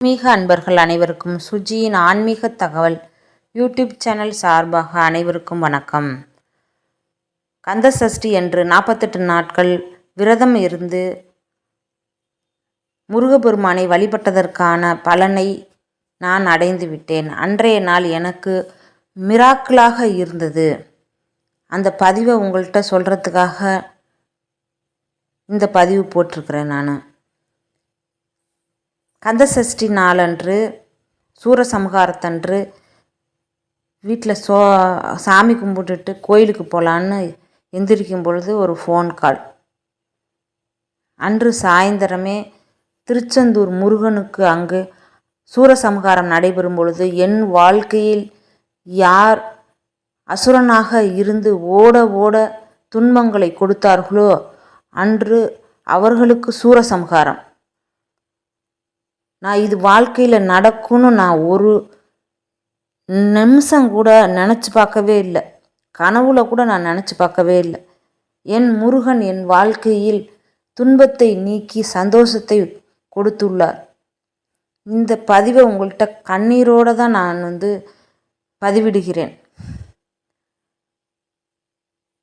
ஆன்மீக அன்பர்கள் அனைவருக்கும் சுஜியின் ஆன்மீக தகவல் யூடியூப் சேனல் சார்பாக அனைவருக்கும் வணக்கம். கந்த சஷ்டி என்று நாற்பத்தெட்டு நாட்கள் விரதம் இருந்து முருகபெருமானை வழிபட்டதற்கான பலனை நான் அடைந்து விட்டேன். அன்றைய நாள் எனக்கு மிராக்கிளாக இருந்தது. அந்த பதிவை உங்கள்கிட்ட சொல்கிறதுக்காக இந்த பதிவு போட்டிருக்கிறேன் நான். கந்தசஷ்டி நாளன்று சூரசம்ஹாரத்தன்று வீட்டில் சோ சாமி கும்பிட்டுட்டு கோயிலுக்கு போகலான்னு எந்திரிக்கும் பொழுது ஒரு ஃபோன் கால் அன்று சாயந்தரமே திருச்செந்தூர் முருகனுக்கு அங்கு சூரசம்ஹாரம் நடைபெறும் பொழுது என் வாழ்க்கையில் யார் அசுரனாக இருந்து ஓட ஓட துன்பங்களை கொடுத்தார்களோ அன்று அவர்களுக்கு சூரசம்ஹாரம். நான் இது வாழ்க்கையில் நடக்கும்னு நான் ஒரு நிமிஷம் கூட நினச்சி பார்க்கவே இல்லை. கனவுல கூட நான் நினச்சி பார்க்கவே இல்லை. என் முருகன் என் வாழ்க்கையில் துன்பத்தை நீக்கி சந்தோஷத்தை கொடுத்துள்ளார். இந்த பதிவை உங்கள்கிட்ட கண்ணீரோடு தான் நான் வந்து பதிவிடுகிறேன்.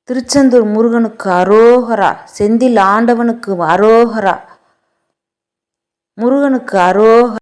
திருச்செந்தூர் முருகனுக்கு அரோகரா செந்தில் ஆண்டவனுக்கு அரோகரா. முருகனுக்கு அரோக